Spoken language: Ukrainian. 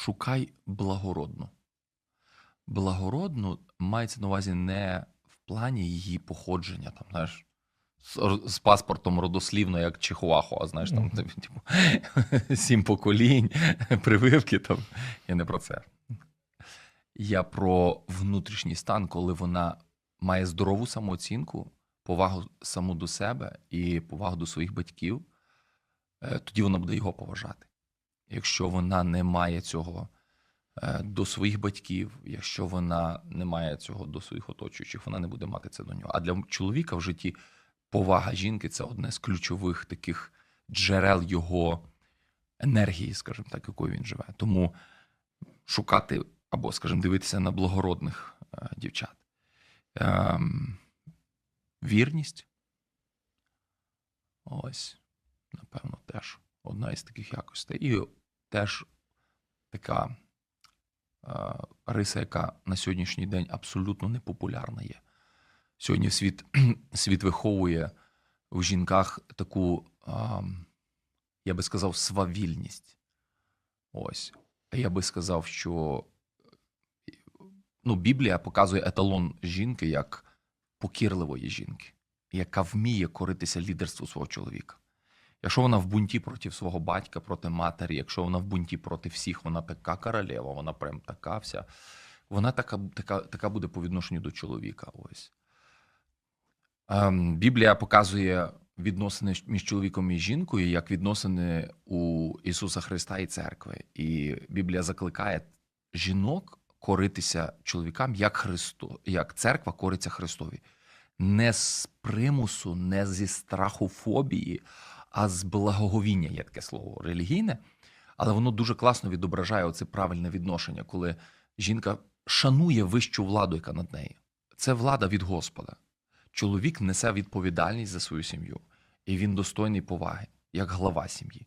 шукай благородну. Благородну мається на увазі не в плані її походження, там, знаєш, з, з паспортом родослівно, як Чихуахуа, знаєш, там, Мгм. типу, сім поколінь, прививки там. Я не про це. Я про внутрішній стан, коли вона має здорову самооцінку, повагу саму до себе і повагу до своїх батьків, е, тоді вона буде його поважати. Якщо вона не має цього е, до своїх батьків, якщо вона не має цього до своїх оточуючих, вона не буде мати це до нього. А для чоловіка в житті повага жінки це одне з ключових таких джерел його енергії, скажімо так, якою він живе. Тому шукати або, скажімо, дивитися на благородних е, дівчат. Ем, вірність. Ось, напевно, теж одна із таких якостей. І теж така е, риса, яка на сьогоднішній день абсолютно непопулярна є. Сьогодні світ, світ виховує в жінках таку, ем, я би сказав, свавільність. Ось. Я би сказав, що ну, Біблія показує еталон жінки як покірливої жінки, яка вміє коритися лідерству свого чоловіка. Якщо вона в бунті проти свого батька, проти матері, якщо вона в бунті проти всіх, вона така королева, вона прям така вся. Вона така, така, така буде по відношенню до чоловіка. Ось. Ем, Біблія показує відносини між чоловіком і жінкою як відносини у Ісуса Христа і церкви. І Біблія закликає жінок коритися чоловікам, як Христо, як церква кориться Христові. Не з примусу, не зі страху фобії, а з благоговіння є таке слово релігійне, але воно дуже класно відображає оце правильне відношення, коли жінка шанує вищу владу, яка над нею. Це влада від Господа. Чоловік несе відповідальність за свою сім'ю, і він достойний поваги, як глава сім'ї.